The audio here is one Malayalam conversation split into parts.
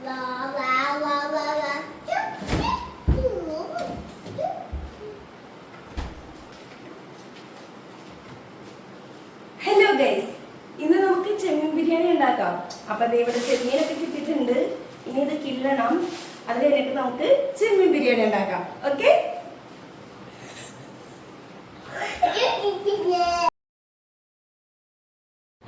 ഹലോ ഗൈസ് ഇന്ന് നമുക്ക് ചെമ്മീൻ ബിരിയാണി ഉണ്ടാക്കാം. അപ്പൊ ഇവിടെ ചെമ്മീനൊക്കെ കിട്ടിയിട്ടുണ്ട്. ഇനി ഇത് കിള്ളണം അത് കഴിഞ്ഞിട്ട് നമുക്ക് ചെമ്മീൻ ബിരിയാണി ഉണ്ടാക്കാം. ഓക്കെ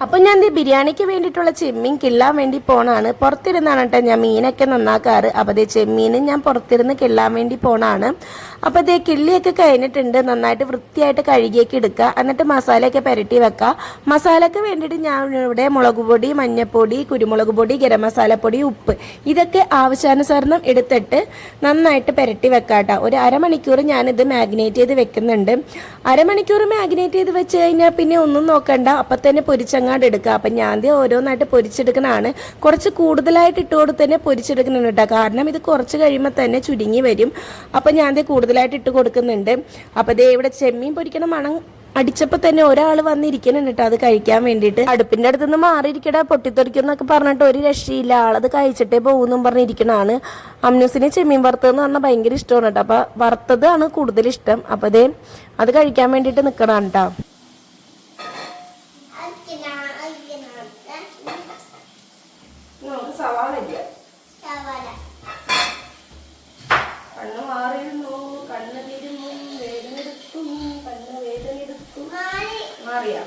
അപ്പൊ ഞാൻ ഈ ബിരിയാണിക്ക് വേണ്ടിയിട്ടുള്ള ചെമ്മീൻ കിള്ളാൻ വേണ്ടി പോണാണ്. പുറത്തിരുന്നാണ് കേട്ടോ ഞാൻ മീനൊക്കെ നന്നാക്കാറ്. അപ്പൊ ദേ ചെമ്മീനും ഞാൻ പുറത്തിരുന്ന് കിള്ളാൻ വേണ്ടി പോണാണ്. അപ്പൊ ദേ കിള്ളിയൊക്കെ കഴിഞ്ഞിട്ടുണ്ട്. നന്നായിട്ട് വൃത്തിയായിട്ട് കഴുകിയൊക്കെ എടുക്കുക. എന്നിട്ട് മസാലയൊക്കെ പുരട്ടി വെക്കുക. മസാലയ്ക്ക് വേണ്ടിയിട്ട് ഞാൻ ഇവിടെ മുളക് പൊടി മഞ്ഞൾപ്പൊടി കുരുമുളക് പൊടി ഗരം മസാലപ്പൊടി ഉപ്പ് ഇതൊക്കെ ആവശ്യാനുസരണം എടുത്തിട്ട് നന്നായിട്ട് പുരട്ടി വെക്കാം കേട്ടോ ഒരു അരമണിക്കൂർ ഞാനിത് മാഗ്നേറ്റ് ചെയ്ത് വെക്കുന്നുണ്ട്. അരമണിക്കൂർ മാഗ്നേറ്റ് ചെയ്ത് വെച്ച് കഴിഞ്ഞാൽ പിന്നെ ഒന്നും നോക്കണ്ട. അപ്പം തന്നെ പൊരിച്ചങ്ങാണ്ട് എടുക്കുക അപ്പം ഞാൻ ആദ്യം ഓരോന്നായിട്ട് പൊരിച്ചെടുക്കണതാണ്. കുറച്ച് കൂടുതലായിട്ട് ഇട്ട് കൊടുത്ത് തന്നെ പൊരിച്ചെടുക്കുന്നുണ്ട് കേട്ടോ. കാരണം ഇത് കുറച്ച് കഴിയുമ്പോൾ തന്നെ ചുരുങ്ങി വരും. അപ്പം ഞാൻ ആദ്യം കൂടുതലായിട്ട് ഇട്ട് കൊടുക്കുന്നുണ്ട്. അപ്പം ദേ ഇവിടെ ചെമ്മീൻ പൊരിക്കണ മണം അടിച്ചപ്പോൾ തന്നെ ഒരാൾ വന്നിരിക്കുന്നുണ്ട് കേട്ടോ. അത് കഴിക്കാൻ വേണ്ടിയിട്ട്. അടുപ്പിന്റെ അടുത്ത് നിന്ന് മാറിയിരിക്കട പൊട്ടിത്തെറിക്കുന്നൊക്കെ പറഞ്ഞിട്ട് ഒരു രക്ഷയില്ല. ആളത് കഴിച്ചിട്ടേ പോകുന്നും പറഞ്ഞിരിക്കണാണ് അമ്നൂസിനെ ചെമ്മീൻ വറുത്തതെന്ന് പറഞ്ഞാൽ ഭയങ്കര ഇഷ്ടമാണ് കേട്ടോ. അപ്പോൾ വറുത്തതാണ് കൂടുതൽ ഇഷ്ടം. അപ്പോൾ അതേ അത് കഴിക്കാൻ വേണ്ടിയിട്ട് നിൽക്കണം കേട്ടോ. നമുക്ക് സവാള. ഇല്ല കണ്ണ് മാറിയിരുന്നു കണ്ണ് തിരുന്നു വേദനെടുക്കും കണ്ണ് വേദനെടുക്കും മാറിയാ?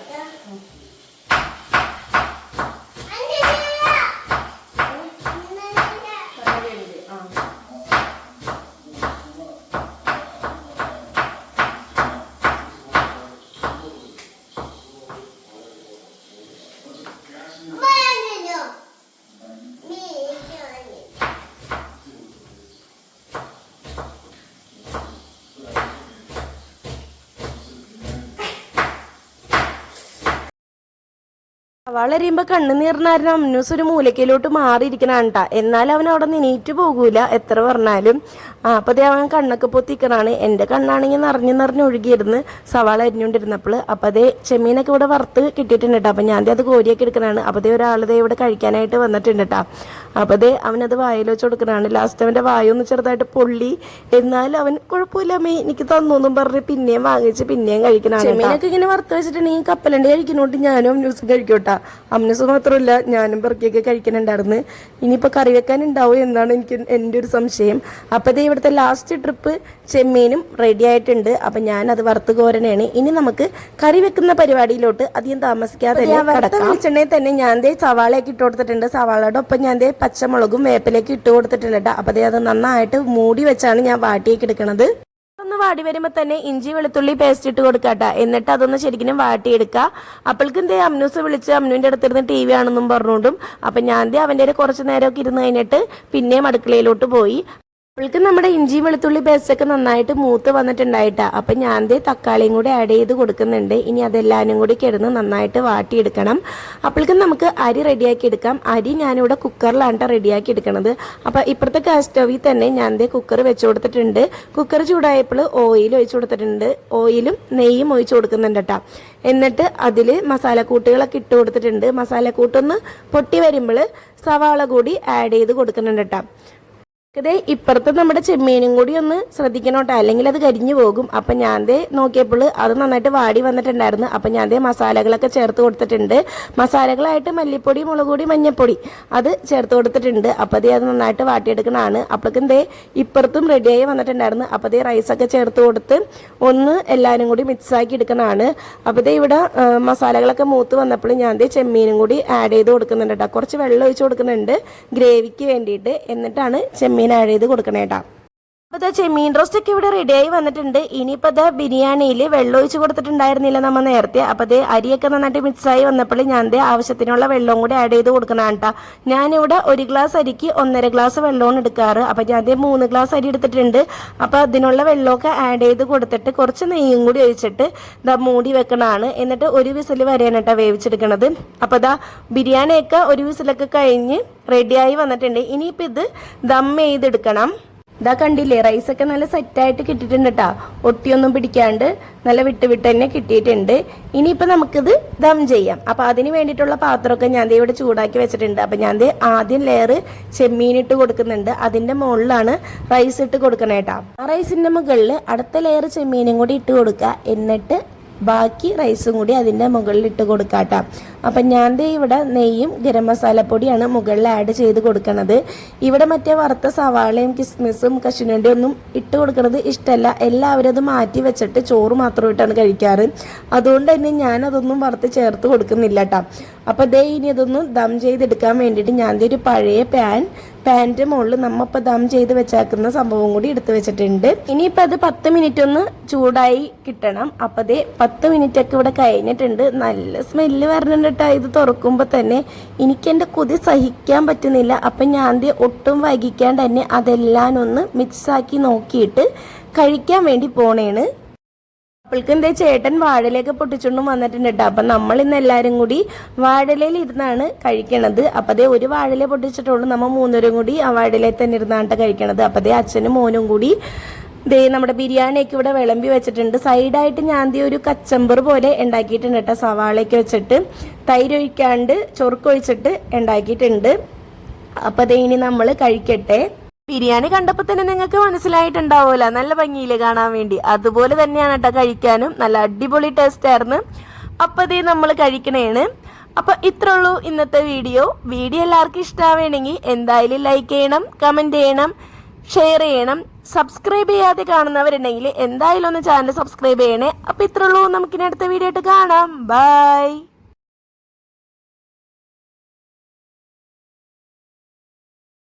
വളരെയുമ്പോ കണ്ണുനീർന്നായിരുന്നു അമ്നൂസ് ഒരു മൂലക്കയിലോട്ട് മാറിയിരിക്കണാണ് ട്ടാ എന്നാൽ അവൻ അവിടെ നിന്ന് എണീറ്റ് പോകൂല എത്ര പറഞ്ഞാലും. ആ അപ്പൊ ദേ അവൻ കണ്ണൊക്കെ പൊത്തിക്കണാണ്. എന്റെ കണ്ണാണെങ്കിൽ നിറഞ്ഞു നിറഞ്ഞു ഒഴുകിയിരുന്ന് സവാള അരിഞ്ഞുകൊണ്ടിരുന്നപ്പോൾ. അപ്പൊ അതേ ചെമ്മീനൊക്കെ ഇവിടെ വറുത്ത് കിട്ടിയിട്ടുണ്ട്. കേട്ടോ അപ്പൊ ഞാൻ അത് കോരിയൊക്കെ എടുക്കണാണ്. അപ്പൊ ദേ ഒരാളതേ ഇവിടെ കഴിക്കാനായിട്ട് വന്നിട്ടുണ്ട് കേട്ടോ അപ്പൊ ദേ അവനത് വായിൽ വെച്ച് കൊടുക്കണാണ്. ലാസ്റ്റ് അവന്റെ വായൊന്ന് ചെറുതായിട്ട് പൊള്ളി. എന്നാലും അവൻ കുഴപ്പമില്ല അമ്മേ എനിക്ക് തന്നൂന്നും പറഞ്ഞ് പിന്നെയും വാങ്ങിച്ച് പിന്നെയും കഴിക്കണാണ് ചെമ്മീനൊക്കെ ഇങ്ങനെ വറുത്ത് വെച്ചിട്ടുണ്ടെങ്കിൽ കപ്പലണ്ടി കഴിക്കുന്നോണ്ട് ഞാനും ന്യൂസ് കഴിക്കോട്ടാ അമ്നൂസ് മാത്രമല്ല ഞാനും പെറുക്കിയൊക്കെ കഴിക്കുന്നുണ്ടായിരുന്നു. ഇനിയിപ്പോൾ കറി വെക്കാൻ ഉണ്ടാവും എന്നാണ് എനിക്ക് എന്റെ ഒരു സംശയം. അപ്പോൾ ദേ ഇവിടുത്തെ ലാസ്റ്റ് ട്രിപ്പ് ചെമ്മീനും റെഡി ആയിട്ടുണ്ട്. അപ്പം ഞാൻ അത് വറുത്ത് കോരനാണ് ഇനി നമുക്ക് കറി വെക്കുന്ന പരിപാടിയിലോട്ട് അധികം താമസിക്കാതെ വെളിച്ചെണ്ണയിൽ തന്നെ ഞാൻ ദേ സവാളയൊക്കെ ഇട്ട് കൊടുത്തിട്ടുണ്ട്. സവാളയുടെ ഒപ്പം ഞാൻ ദേ പച്ചമുളകും വേപ്പിലേക്ക് ഇട്ട് കൊടുത്തിട്ടുണ്ട് കേട്ടോ അപ്പോൾ അത് നന്നായിട്ട് മൂടി വെച്ചാണ് ഞാൻ വാട്ടിയേക്ക് എടുക്കണത്. ഒന്ന് വാടി വരുമ്പോൾ തന്നെ ഇഞ്ചി വെളുത്തുള്ളി പേസ്റ്റ് ഇട്ട് കൊടുക്കാട്ട എന്നിട്ട് അതൊന്ന് ശരിക്കും വാട്ടിയെടുക്കുക അപ്പോഴേക്കും ദേ അമ്നൂസ് വിളിച്ച് അമ്നുവിന്റെ അടുത്തിരുന്ന് ടി വി ആണെന്നും പറഞ്ഞുകൊണ്ടും. അപ്പം ഞാൻ ദേ അവന്റെ കുറച്ച് നേരമൊക്കെ ഇരുന്ന് കഴിഞ്ഞിട്ട് പിന്നെയും അടുക്കളയിലോട്ട് പോയി. അപ്പോഴേക്കും നമ്മുടെ ഇഞ്ചി വെളുത്തുള്ളി പേസ്റ്റൊക്കെ നന്നായിട്ട് മൂത്ത് വന്നിട്ടുണ്ടായിട്ടാ. അപ്പൊ ഞാൻ ദേ തക്കാളിയും കൂടി ആഡ് ചെയ്ത് കൊടുക്കുന്നുണ്ട്. ഇനി അതെല്ലാവരും കൂടി കിടന്ന് നന്നായിട്ട് വാട്ടിയെടുക്കണം. അപ്പോഴേക്കും നമുക്ക് അരി റെഡിയാക്കി എടുക്കാം. അരി ഞാനിവിടെ കുക്കറിലാണ് റെഡിയാക്കി എടുക്കണത്. അപ്പൊ ഇപ്പുറത്തെ ഗ്യാസ് സ്റ്റവിൽ തന്നെ ഞാൻ ദേ കുക്കർ വെച്ച് കൊടുത്തിട്ടുണ്ട്. കുക്കർ ചൂടായപ്പോൾ ഓയിൽ ഒഴിച്ച് കൊടുത്തിട്ടുണ്ട്. ഓയിലും നെയ്യും ഒഴിച്ച് കൊടുക്കുന്നുണ്ട് കേട്ടോ എന്നിട്ട് അതിൽ മസാലക്കൂട്ടുകളൊക്കെ ഇട്ട് കൊടുത്തിട്ടുണ്ട്. മസാലക്കൂട്ടൊന്ന് പൊട്ടി വരുമ്പോൾ സവാള കൂടി ആഡ് ചെയ്ത് കൊടുക്കുന്നുണ്ട് കേട്ടോ ഇതേ ഇപ്പുറത്ത് നമ്മുടെ ചെമ്മീനും കൂടി ഒന്ന് ശ്രദ്ധിക്കണം കേട്ടോ അല്ലെങ്കിൽ അത് കരിഞ്ഞു പോകും. അപ്പൊ ഞാൻ ദേ നോക്കിയപ്പോൾ അത് നന്നായിട്ട് വാടി വന്നിട്ടുണ്ടായിരുന്നു. അപ്പൊ ഞാൻ ദേ മസാലകളൊക്കെ ചേർത്ത് കൊടുത്തിട്ടുണ്ട്. മസാലകളായിട്ട് മല്ലിപ്പൊടി മുളക് പൊടി മഞ്ഞപ്പൊടി അത് ചേർത്ത് കൊടുത്തിട്ടുണ്ട്. അപ്പൊ അതേ അത് നന്നായിട്ട് വാട്ടിയെടുക്കണതാണ്. അപ്പോഴേക്കും ദേ ഇപ്പുറത്തും റെഡിയായി വന്നിട്ടുണ്ടായിരുന്നു. അപ്പൊ ദേ റൈസൊക്കെ ചേർത്ത് കൊടുത്ത് ഒന്ന് എല്ലാവരും കൂടി മിക്സ് ആക്കി എടുക്കണതാണ്. അപ്പൊ ദേ ഇവിടെ മസാലകളൊക്കെ മൂത്ത് വന്നപ്പോൾ ഞാൻ ദേ ചെമ്മീനും കൂടി ആഡ് ചെയ്ത് കൊടുക്കുന്നുണ്ട് കേട്ടോ. കുറച്ച് വെള്ളം ഒഴിച്ച് കൊടുക്കുന്നുണ്ട്. ഗ്രേവിക്ക് വേണ്ടിയിട്ട്. എന്നിട്ടാണ് ചെമ്മീൻ ആഡ് ചെയ്ത് കൊടുക്കണേ കേട്ടോ അപ്പോൾ ചെമ്മീൻ റോസ്റ്റ് ഒക്കെ ഇവിടെ റെഡിയായി വന്നിട്ടുണ്ട്. ഇനിയിപ്പോൾ അത് ബിരിയാണിയിൽ വെള്ളം ഒഴിച്ച് കൊടുത്തിട്ടുണ്ടായിരുന്നില്ല നമ്മൾ നേരത്തെ. അപ്പോൾ അത് അരിയൊക്കെ നന്നായിട്ട് മിക്സായി വന്നപ്പോൾ ഞാൻ ആവശ്യത്തിനുള്ള വെള്ളവും കൂടി ആഡ് ചെയ്ത് കൊടുക്കണം കേട്ടോ ഞാനിവിടെ ഒരു ഗ്ലാസ് അരിക്ക് ഒന്നര ഗ്ലാസ് വെള്ളമാണ് എടുക്കാറ്. അപ്പോൾ ഞാൻ മൂന്ന് ഗ്ലാസ് അരി എടുത്തിട്ടുണ്ട്. അപ്പോൾ അതിനുള്ള വെള്ളമൊക്കെ ആഡ് ചെയ്ത് കൊടുത്തിട്ട് കുറച്ച് നെയ്യും കൂടി ഒഴിച്ചിട്ട് ഇതാ മൂടി വെക്കണതാണ് എന്നിട്ട് ഒരു വിസിൽ വരെയാണ് കേട്ടോ വേവിച്ചെടുക്കണത്. അപ്പോൾ ഇതാ ബിരിയാണിയൊക്കെ ഒരു വിസിലൊക്കെ കഴിഞ്ഞ് റെഡിയായി വന്നിട്ടുണ്ട്. ഇനിയിപ്പോൾ ഇത് ദം ചെയ്തെടുക്കണം. ഇതാ കണ്ടില്ലേ റൈസൊക്കെ നല്ല സെറ്റായിട്ട് കിട്ടിയിട്ടുണ്ട് കേട്ടോ ഒട്ടിയൊന്നും പിടിക്കാണ്ട് നല്ല വിട്ട് വിട്ട് തന്നെ കിട്ടിയിട്ടുണ്ട്. ഇനിയിപ്പോൾ നമുക്കിത് ദം ചെയ്യാം. അപ്പോൾ അതിന് വേണ്ടിയിട്ടുള്ള പാത്രമൊക്കെ ഞാൻ ഇവിടെ ചൂടാക്കി വെച്ചിട്ടുണ്ട്. അപ്പോൾ ഞാൻ ആദ്യം ലെയർ ചെമ്മീനിട്ട് കൊടുക്കുന്നുണ്ട്. അതിന്റെ മുകളിലാണ് റൈസ് ഇട്ട് കൊടുക്കണേട്ടാ ആ റൈസിന്റെ മുകളിൽ അടുത്ത ലെയർ ചെമ്മീനും കൂടി ഇട്ട് കൊടുക്കുക. എന്നിട്ട് ബാക്കി റൈസും കൂടി അതിന്റെ മുകളിൽ ഇട്ട് കൊടുക്കാട്ടോ. അപ്പം ഞാൻ ഇവിടെ നെയ്യും ഗരം മസാലപ്പൊടിയാണ് മുകളിൽ ആഡ് ചെയ്ത് കൊടുക്കണത്. ഇവിടെ മറ്റേ വറുത്ത സവാളയും കിസ്മിസും കശുനണ്ടിയും ഒന്നും ഇട്ട് കൊടുക്കുന്നത് ഇഷ്ടമല്ല എല്ലാവരും അത് മാറ്റി വെച്ചിട്ട് ചോറ് മാത്രം ഇട്ടാണ് കഴിക്കാറ്. അതുകൊണ്ട് തന്നെ ഞാൻ അതൊന്നും വറുത്ത് ചേർത്ത് കൊടുക്കുന്നില്ല കേട്ടോ അപ്പോൾ ദേ ഇനി അതൊന്നും ദം ചെയ്തെടുക്കാൻ വേണ്ടിയിട്ട് ഞാൻ ഒരു പഴയ പാൻ പാന്റെ മുകളിൽ നമ്മ ഇപ്പോൾ ദം ചെയ്ത് വെച്ചാക്കുന്ന സംഭവം കൂടി എടുത്ത് വെച്ചിട്ടുണ്ട്. ഇനിയിപ്പോൾ അത് പത്ത് മിനിറ്റ് ഒന്ന് ചൂടായി കിട്ടണം. അപ്പോൾ അതേ പത്ത് മിനിറ്റ് ഒക്കെ ഇവിടെ കഴിഞ്ഞിട്ടുണ്ട്. നല്ല സ്മെല്ല് വരണുണ്ട് കേട്ടോ ഇത് തുറക്കുമ്പോൾ തന്നെ എനിക്ക് എന്റെ കൊതി സഹിക്കാൻ പറ്റുന്നില്ല. അപ്പം ഞാൻ ഒട്ടും വൈകിക്കാണ്ട് തന്നെ അതെല്ലാം ഒന്ന് മിക്സാക്കി നോക്കിയിട്ട് കഴിക്കാൻ വേണ്ടി പോണേണ്. അപ്പോൾക്ക് എന്താ ചേട്ടൻ വാഴലേക്ക് പൊട്ടിച്ചുകൊണ്ടും വന്നിട്ടുണ്ട്. കേട്ടോ അപ്പം നമ്മൾ ഇന്ന് എല്ലാവരും കൂടി വാഴലയിൽ ഇരുന്നാണ് കഴിക്കണത്. അപ്പം അതേ ഒരു വാഴല പൊട്ടിച്ചിട്ടുള്ളൂ. നമ്മൾ മൂന്നുപേരും കൂടി ആ വാഴലയിൽ തന്നെ ഇരുന്നാണ് കഴിക്കണത്. അപ്പം അതേ അച്ഛനും മോനും കൂടി ദേ നമ്മുടെ ബിരിയാണിയൊക്കെ ഇവിടെ വിളമ്പി വെച്ചിട്ടുണ്ട്. സൈഡായിട്ട് ഞാൻ ദേ ഒരു കച്ചമ്പർ പോലെ ഉണ്ടാക്കിയിട്ടുണ്ട് കേട്ടോ. സവാളയൊക്കെ വെച്ചിട്ട് തൈരൊഴിക്കാണ്ട് ചൊറുക്കൊഴിച്ചിട്ട് ഉണ്ടാക്കിയിട്ടുണ്ട്. അപ്പം അതേ ഇനി നമ്മൾ കഴിക്കട്ടെ. ബിരിയാണി കണ്ടപ്പോൾ തന്നെ നിങ്ങൾക്ക് മനസ്സിലായിട്ടുണ്ടാവില്ല നല്ല ഭംഗിയിൽ കാണാൻ വേണ്ടി. അതുപോലെ തന്നെയാണ് കേട്ടോ കഴിക്കാനും. നല്ല അടിപൊളി ടേസ്റ്റ് ആയിരുന്നു. അപ്പൊ ഇതേ നമ്മൾ കഴിക്കണേണ്. അപ്പൊ ഇത്ര ഉള്ളൂ ഇന്നത്തെ വീഡിയോ. വീഡിയോ എല്ലാവർക്കും ഇഷ്ടമാവേണമെങ്കിൽ എന്തായാലും ലൈക്ക് ചെയ്യണം കമന്റ് ചെയ്യണം ഷെയർ ചെയ്യണം. സബ്സ്ക്രൈബ് ചെയ്യാതെ കാണുന്നവരുണ്ടെങ്കിൽ എന്തായാലും ഒന്ന് ചാനൽ സബ്സ്ക്രൈബ് ചെയ്യണേ. അപ്പൊ ഇത്രേ ഉള്ളൂ നമുക്കിനി അടുത്ത വീഡിയോ ആയിട്ട് കാണാം. ബൈ